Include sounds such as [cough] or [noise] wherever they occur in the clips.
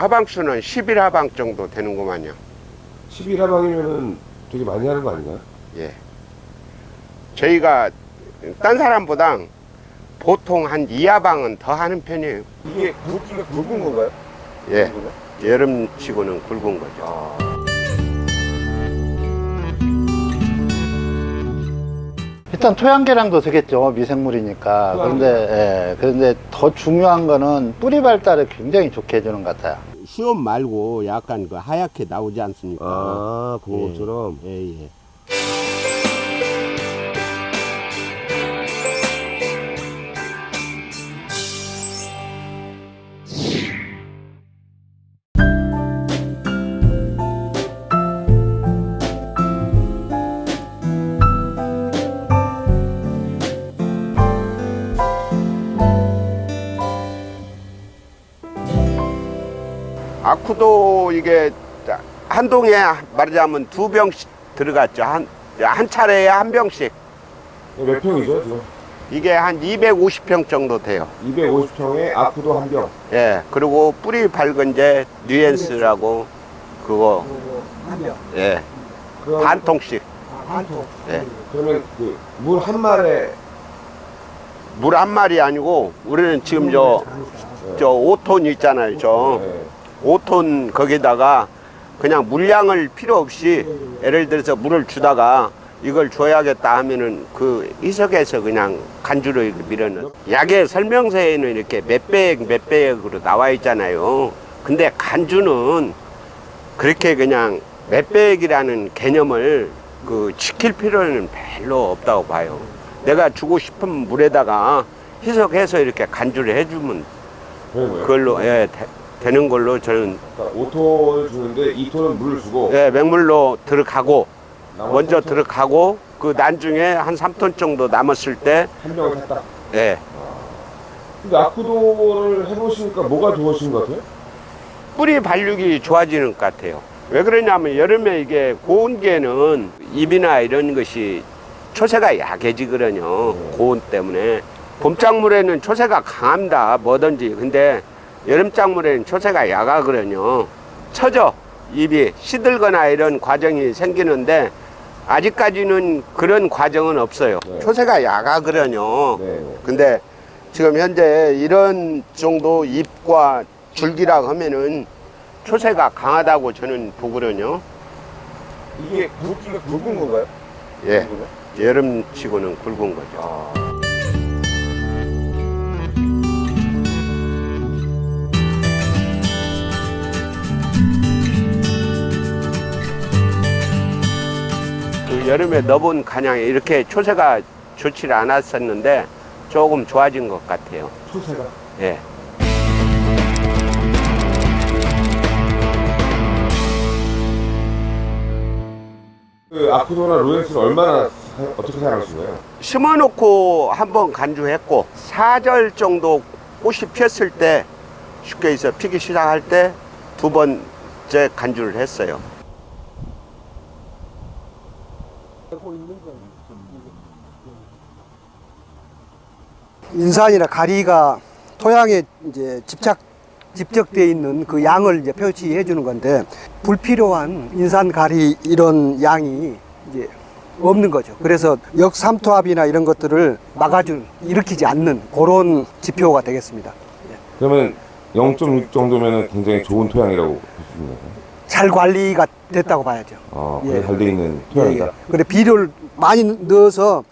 하방수는 11하방 정도 되는구만요. 11하방이면은 되게 많이 하는 거 아닌가요? 예. 저희가 딴 사람보다 보통 한 2하방은 더 하는 편이에요. 이게 굵기가 굵은 건가요? 예. 여름 치고는 굵은 거죠. 아. 일단 토양계량도 되겠죠 미생물이니까 그런데 예, 그런데 더 중요한 거는 뿌리 발달을 굉장히 좋게 해주는 것 같아요 시험 말고 약간 그 하얗게 나오지 않습니까? 아, 그것처럼. 예, 예. 아쿠도 이게 한 동에 말하자면 두 병씩 들어갔죠. 한, 한 차례에 한 병씩. 몇 평이죠, 지금? 이게 한 250평 정도 돼요. 250평에 아쿠도 한 병. 예. 그리고 뿌리 밝은 제 뉴엔스라고 그거 예. 그럼, 반 통씩. 예. 그러면 그 물한 말에 물 한 마리 아니고 우리는 지금 저 저 5톤 있잖아요. 저 네. 5톤 거기다가 그냥 물량을 필요 없이 예를 들어서 물을 주다가 이걸 줘야겠다 하면은 그 희석해서 그냥 간주로 이렇게 밀어넣어. 약의 설명서에는 이렇게 몇 배액 몇 배액으로 나와 있잖아요. 근데 간주는 그렇게 그냥 몇 배액이라는 개념을 그 지킬 필요는 별로 없다고 봐요. 내가 주고 싶은 물에다가 희석해서 이렇게 간주를 해주면. 그걸로 예, 되, 는 걸로 저는 그러니까 5톤을 주는데 2톤은 물을 주고 예, 맹물로 들어가고 나머지 먼저 삼 톤 들어가고 그 나중에 한 3톤 정도 남았을 때 한 병을 탔다. 예, 근데 아쿠도를 해보시니까 뭐가 좋으신 것 같아요? 뿌리 발육이 좋아지는 것 같아요. 왜 그러냐면 여름에 이게 고온 개는 잎이나 이런 것이 초세가 약해지거든요. 고온 때문에. 봄작물에는 초세가 강합니다. 뭐든지. 근데 여름작물에는 초세가 약하거든요. 처져. 잎이 시들거나 이런 과정이 생기는데 아직까지는 그런 과정은 없어요. 네. 초세가 약하거든요. 네. 근데 지금 현재 이런 정도 잎과 줄기라 하면은 초세가 강하다고 저는 보거든요. 이게 굵기가 굵은 건가요? 예. 여름치고는 굵은 거죠. 아. 여름에 넣어본 간양에 이렇게 초세가 좋지 않았었는데 조금 좋아진 것 같아요. 초세가. 예. 그 아쿠도나 로렌스는 얼마나 사- 어떻게 사용하시나요? 심어놓고 한번 간주했고 사절 정도 꽃이 피었을 때 쉽게 해서 피기 시작할 때 두 번째 간주를 했어요. 인산이나 가리가 토양에 이제 집착 집적되어 있는 그 양을 이제 표시해 주는 건데 불필요한 인산 가리 이런 양이 이제 없는 거죠. 그래서 역삼투압이나 이런 것들을 막아줄 일으키지 않는 그런 지표가 되겠습니다. 그러면 0.6 정도면 굉장히 좋은 토양이라고 볼수 있나요? 잘 관리가 됐다고 봐야죠. 아, 예. 잘돼 있는 토양이다. 예, 예. 근데 비료를 많이 넣어서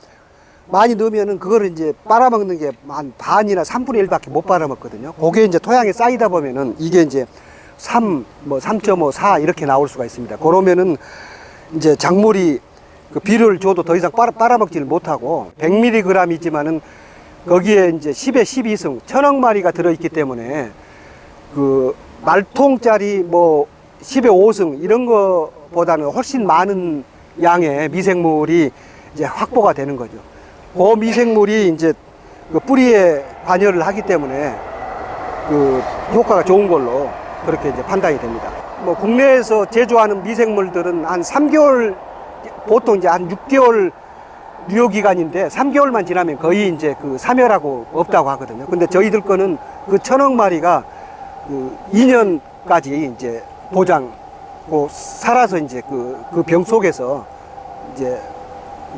많이 넣으면은 그거를 이제 빨아먹는 게 한 반이나 3분의 1밖에 못 빨아먹거든요. 그게 이제 토양에 쌓이다 보면은 이게 이제 3, 뭐 3.5, 4 이렇게 나올 수가 있습니다. 그러면은 이제 작물이 그 비료를 줘도 더 이상 빨아, 빨아먹지를 못하고 100mg이지만은 거기에 이제 10에 12승, 천억 마리가 들어있기 때문에 그 말통짜리 뭐 10에 5승 이런 거보다는 훨씬 많은 양의 미생물이 이제 확보가 되는 거죠. 그 미생물이 이제 그 뿌리에 관여를 하기 때문에 그 효과가 좋은 걸로 그렇게 이제 판단이 됩니다. 뭐 국내에서 제조하는 미생물들은 한 3개월 보통 이제 한 6개월 유효 기간인데 3개월만 지나면 거의 이제 그 사멸하고 없다고 하거든요. 근데 저희들 거는 그 천억 마리가 그 2년 까지 이제 보장, 고 살아서 이제 그, 그 병 속에서 이제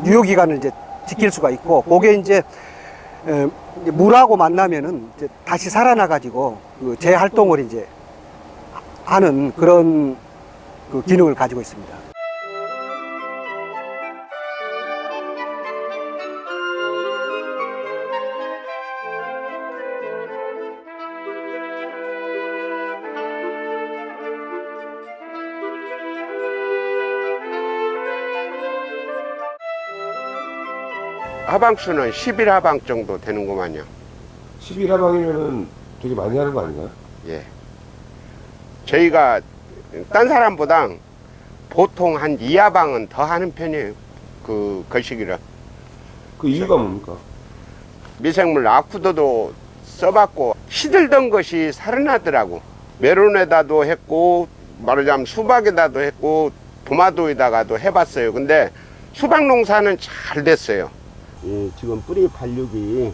유효 기간을 이제 지킬 수가 있고, 그게 이제, 에, 물하고 만나면은 이제 다시 살아나 가지고 그 재활동을 이제 하는 그런 그 기능을 가지고 있습니다. 하방수는 11하방 정도 되는구만요. 11하방이면은 되게 많이 하는 거 아닌가요? 예. 저희가 딴 사람보다 보통 한 2하방은 더 하는 편이에요. 그 거시기를. 그 이유가 뭡니까? 미생물 아쿠도도 써봤고 시들던 것이 살아나더라고. 메론에다도 했고 말하자면 수박에다도 했고 도마도에다가도 해봤어요. 근데 수박 농사는 잘 됐어요. 예, 지금 뿌리 발육이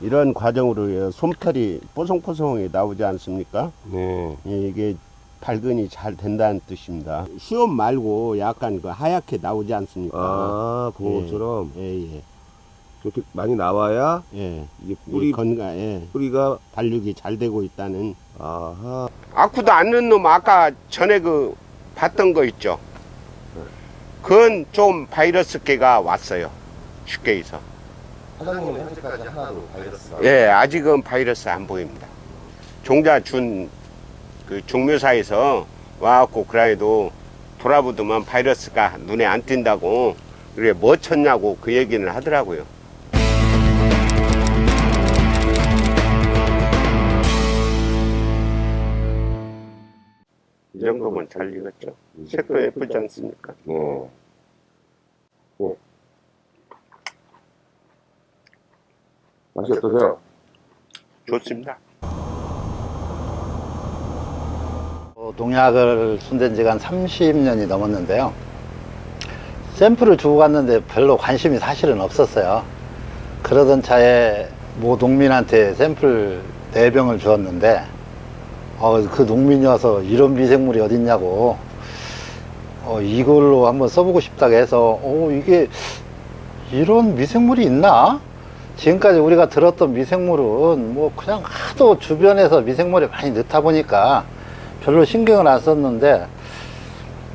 이런 과정으로 솜털이 뽀송뽀송하게 나오지 않습니까? 네. 예, 이게 발근이 잘 된다는 뜻입니다. 시험 말고 약간 그 하얗게 나오지 않습니까? 아, 그것처럼 예, 예, 이렇게 많이 나와야 예. 이게 뿌리 뿌리 건강, 예. 뿌리가 발육이 잘 되고 있다는. 아하. 아쿠도 않는 놈 아까 전에 그 봤던 거 있죠. 그건 좀 바이러스계가 왔어요. 쉽게 해서. 사장님은 현재까지 하나도 바이러스가 예, 아직은 바이러스 안 보입니다. 종자 준 그 종묘사에서 와갖고 그라이도 돌아보더만 바이러스가 눈에 안 띈다고 그래 뭐 쳤냐고 그 얘기는 하더라고요. 이 정도면 잘 익었죠. 색도 예쁘지 않습니까? 네. 네. 맛이 어떠세요? 좋습니다. 어, 농약을 순댄 지가 한 30년이 넘었는데요. 샘플을 주고 갔는데 별로 관심이 사실은 없었어요. 그러던 차에 모 농민한테 샘플 4병을 주었는데, 어, 그 농민이 와서 이런 미생물이 어딨냐고, 어, 이걸로 한번 써보고 싶다고 해서, 어, 이게 이런 미생물이 있나? 지금까지 우리가 들었던 미생물은 뭐 그냥 하도 주변에서 미생물이 많이 넣다 보니까 별로 신경을 안 썼는데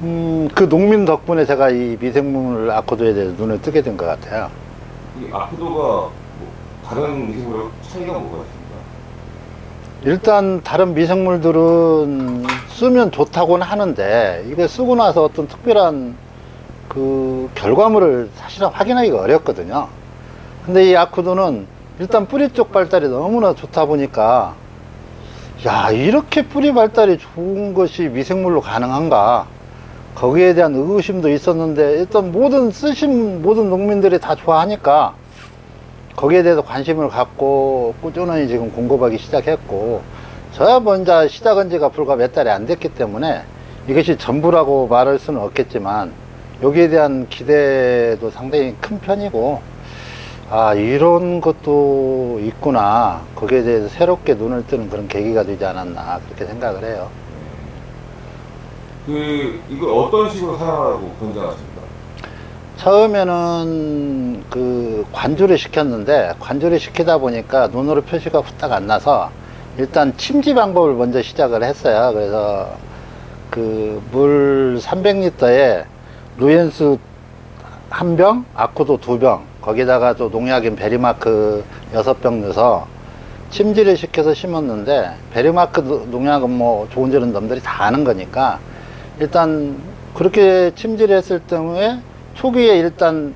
음, 그 농민 덕분에 제가 이 미생물 아코도에 대해서 눈을 뜨게 된 것 같아요. 이 아쿠도가 뭐 다른 미생물하고 차이가 뭐가 있습니까? 일단 다른 미생물들은 쓰면 좋다고는 하는데 이게 쓰고 나서 어떤 특별한 그 결과물을 사실은 확인하기가 어렵거든요. 근데 이 아쿠도는 일단 뿌리 쪽 발달이 너무나 좋다 보니까 야 이렇게 뿌리 발달이 좋은 것이 미생물로 가능한가? 거기에 대한 의구심도 있었는데 일단 모든 쓰신 모든 농민들이 다 좋아하니까 거기에 대해서 관심을 갖고 꾸준히 지금 공급하기 시작했고 저야 먼저 시작한 지가 불과 몇 달이 안 됐기 때문에 이것이 전부라고 말할 수는 없겠지만 여기에 대한 기대도 상당히 큰 편이고 아 이런 것도 있구나 거기에 대해서 새롭게 눈을 뜨는 그런 계기가 되지 않았나 그렇게 생각을 해요 그 이걸 어떤 식으로 사용하라고 권장하십니까? 처음에는 그 관주를 시켰는데 관주를 시키다 보니까 눈으로 표시가 후딱 안 나서 일단 침지 방법을 먼저 시작을 했어요. 그래서 그 물 300리터에 루엔스 한 병, 아쿠도 두 병, 거기다가 또 농약인 베리마크 여섯 병 넣어서 침지를 시켜서 심었는데 베리마크 노- 농약은 뭐 좋은 저런 놈들이 다 아는 거니까 일단 그렇게 침지를 했을 경우에 초기에 일단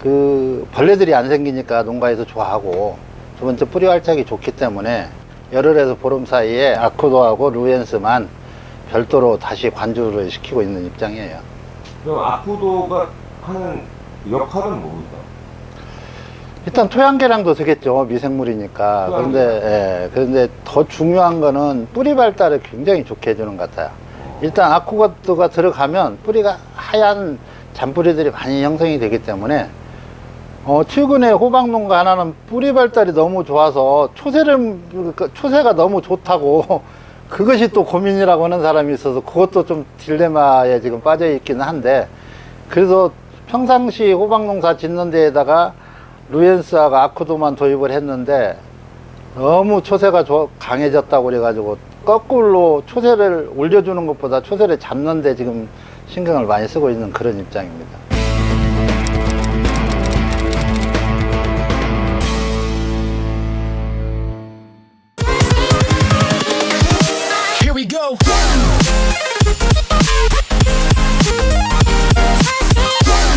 그 벌레들이 안 생기니까 농가에서 좋아하고 두 번째 뿌리 활착이 좋기 때문에 열흘에서 보름 사이에 아쿠도하고 루엔스만 별도로 다시 관주를 시키고 있는 입장이에요. 그럼 아쿠도가 하는 역할은 뭡니까? 일단 토양계량도 되겠죠. 미생물이니까. 토양계량. 그런데 예, 그런데 더 중요한 거는 뿌리 발달을 굉장히 좋게 해주는 것 같아요. 일단 아쿠가드가 들어가면 뿌리가 하얀 잔뿌리들이 많이 형성이 되기 때문에 어, 최근에 호박농가 하나는 뿌리 발달이 너무 좋아서 초세를 그 초세가 너무 좋다고 [laughs] 그것이 또 고민이라고 하는 사람이 있어서 그것도 좀 딜레마에 지금 빠져 있기는 한데 그래서 평상시 호박농사 짓는 데에다가 루엔스하고 아쿠도만 도입을 했는데 너무 초세가 좋- 강해졌다고 그래가지고 거꾸로 초세를 올려주는 것보다 초세를 잡는데 지금 신경을 많이 쓰고 있는 그런 입장입니다.